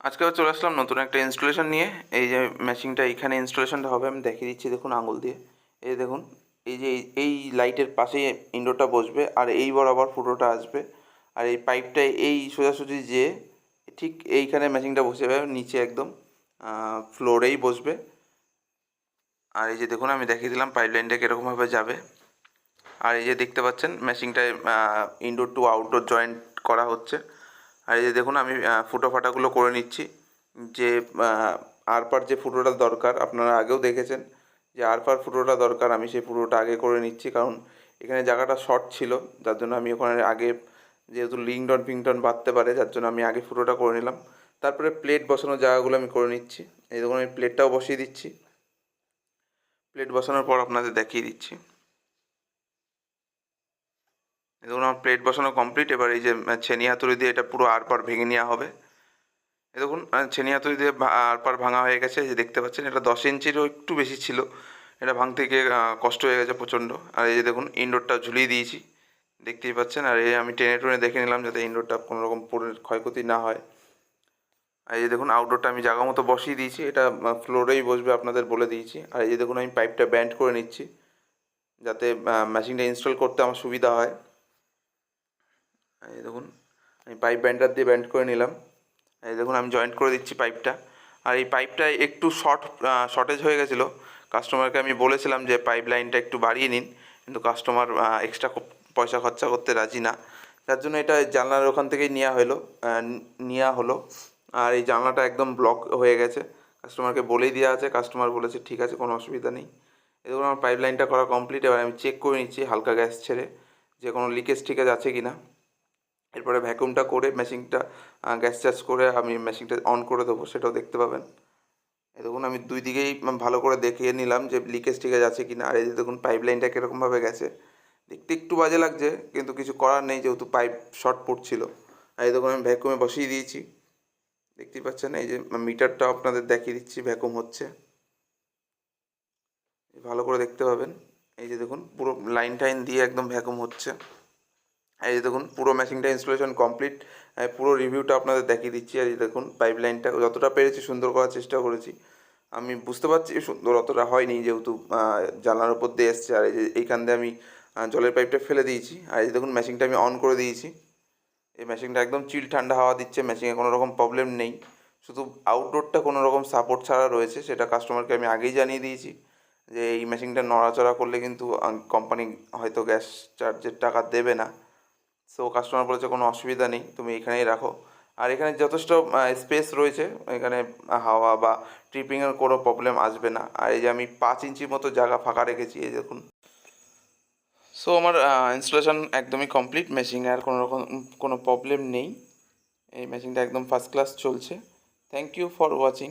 আজকে আবার চলে আসলাম নতুন একটা ইনস্টলেশন নিয়ে। এই যে ম্যাচিংটা এখানে ইনস্টলেশনটা হবে, আমি দেখিয়ে দিচ্ছি দেখুন আঙুল দিয়ে। এই দেখুন, এই যে এই- লাইটের পাশেই ইনডোরটা বসবে আর এই বরাবর ফুটোটা আসবে। আর এই পাইপটা এই সোজাসুজি যে, ঠিক এইখানে ম্যাচিংটা বসে যাবে নিচে একদম ফ্লোরেই বসবে। আর এই যে দেখুন, আমি দেখিয়ে দিলাম পাইপ লাইনটা কীরকমভাবে যাবে। আর এই যে দেখতে পাচ্ছেন মেশিনটায় ইনডোর টু আউটডোর জয়েন্ট করা হচ্ছে। আর এই যে দেখুন, আমি ফুটো ফাটাগুলো করে নিচ্ছি। যে আর আরপার যে ফুটোটা দরকার, আপনারা আগেও দেখেছেন যে আরপার ফুটোটা দরকার, আমি সেই ফুটোটা আগে করে নিচ্ছি। কারণ এখানে জায়গাটা শর্ট ছিল, যার জন্য আমি ওখানে আগে যেহেতু লিংডন ফিংটন বাঁধতে পারে, যার জন্য আমি আগে ফুটোটা করে নিলাম। তারপরে প্লেট বসানোর জায়গাগুলো আমি করে নিচ্ছি। এই দেখুন, আমি প্লেটটাও বসিয়ে দিচ্ছি। প্লেট বসানোর পর আপনাদের দেখিয়ে দিচ্ছি। দেখুন আমার প্লেট বসানো কমপ্লিট এবার এই যে ছেনি হাতুড়ি দিয়ে এটা পুরো আরপার ভেঙে নেওয়া হবে। দেখুন ছেনি হাতুড়ি দিয়ে ভা- আরপার ভাঙা হয়ে গেছে যে দেখতে পাচ্ছেন, এটা দশ ইঞ্চিরও একটু বেশি ছিল। এটা ভাঙতে গিয়ে কষ্ট হয়ে গেছে প্রচণ্ড। আর এই যে দেখুন ইনডোরটা ঝুলিয়ে দিয়েছি, দেখতেই পাচ্ছেন। আর এই আমি টেনে টুনে দেখে নিলাম যাতে ইনডোরটা কোনো রকম ক্ষয়ক্ষতি না হয়। আর এই যে দেখুন আউটডোরটা আমি জায়গা মতো বসিয়ে দিয়েছি, এটা ফ্লোরেই বসবে আপনাদের বলে দিয়েছি। আর এই যে দেখুন, আমি পাইপটা ব্যান্ড করে নিচ্ছি, যাতে মেশিনটা ইনস্টল করতে আমার সুবিধা হয়। এই দেখুন, আমি পাইপ ব্যান্ডার দিয়ে ব্যান্ড করে নিলাম। এই দেখুন, আমি জয়েন্ট করে দিচ্ছি পাইপটা আর এই পাইপটা একটু শর্ট শর্টেজ হয়ে গেছিল। কাস্টমারকে আমি বলেছিলাম যে পাইপ লাইনটা একটু বাড়িয়ে নিন। কিন্তু কাস্টমার এক্সট্রা পয়সা খরচা করতে রাজি না। যার জন্য এটা জানলার ওখান থেকেই নেওয়া হলো নেওয়া হলো। আর এই জানলাটা একদম ব্লক হয়ে গেছে। কাস্টমারকে বলেই দেওয়া আছে। কাস্টমার বলেছে, ঠিক আছে, কোনো অসুবিধা নেই। এই দেখুন, আমার পাইপ লাইনটা করা কমপ্লিট এবার আমি চেক করে নিচ্ছি হালকা গ্যাস ছেড়ে যে কোনো লিকেজ টিকেজ আছে কি না এরপরে ভ্যাকুমটা করে মেশিনটা গ্যাস চার্জ করে আমি মেশিনটা অন করে দেবো, সেটাও দেখতে পাবেন। এই দেখুন, আমি দুই দিকেই ভালো করে দেখিয়ে নিলাম যে লিকেজ টিকেজ আছে কি না আর এই যে দেখুন পাইপ লাইনটা কীরকমভাবে গেছে। দেখতে একটু বাজে লাগছে, কিন্তু কিছু করার নেই, যেহেতু পাইপ শর্ট পড়ছিল। আর এই দেখুন, আমি ভ্যাকুমে বসিয়ে দিয়েছি। দেখতেই পাচ্ছেন, এই যে মিটারটা আপনাদের দেখিয়ে দিচ্ছি ভ্যাকুম হচ্ছে। ভালো করে দেখতে পাবেন। এই যে দেখুন, পুরো লাইন টাইন দিয়ে একদম ভ্যাকুম হচ্ছে। এই যে দেখুন, পুরো মেশিনটা ইনস্টলেশন কমপ্লিট পুরো রিভিউটা আপনাদের দেখিয়ে দিচ্ছি। আর এই দেখুন পাইপ লাইনটা যতটা পেরেছি সুন্দর করার চেষ্টা করেছি। আমি বুঝতে পারছি সুন্দর অতটা হয়নি যেহেতু জানলার উপর দিয়ে এসছে। আর এই যে এইখান দিয়ে আমি জলের পাইপটা ফেলে দিয়েছি। আর এই দেখুন মেশিনটা আমি অন করে দিয়েছি। এই মেশিনটা একদম চিল ঠান্ডা হাওয়া দিচ্ছে মেশিনে কোনো রকম প্রবলেম নেই। শুধু আউটডোরটা কোনো রকম সাপোর্ট ছাড়া রয়েছে, সেটা কাস্টমারকে আমি আগেই জানিয়ে দিয়েছি যে এই মেশিনটা নড়াচড়া করলে কিন্তু কোম্পানি হয়তো গ্যাস চার্জের টাকা দেবে না। সো কাস্টমার বলেছে কোনো অসুবিধা নেই, তুমি এখানেই রাখো। আর এখানে যথেষ্ট স্পেস রয়েছে। এখানে হাওয়া বা ট্রিপিংয়ের কোনো প্রবলেম আসবে না। আর এই যে আমি পাঁচ ইঞ্চির মতো জায়গা ফাঁকা রেখেছি, এই দেখুন। সো আমার ইনস্টলেশন একদমই কমপ্লিট মেশিনে আর কোনো রকম, কোনো প্রবলেম নেই। এই মেশিনটা একদম ফার্স্ট ক্লাস চলছে। Thank you for watching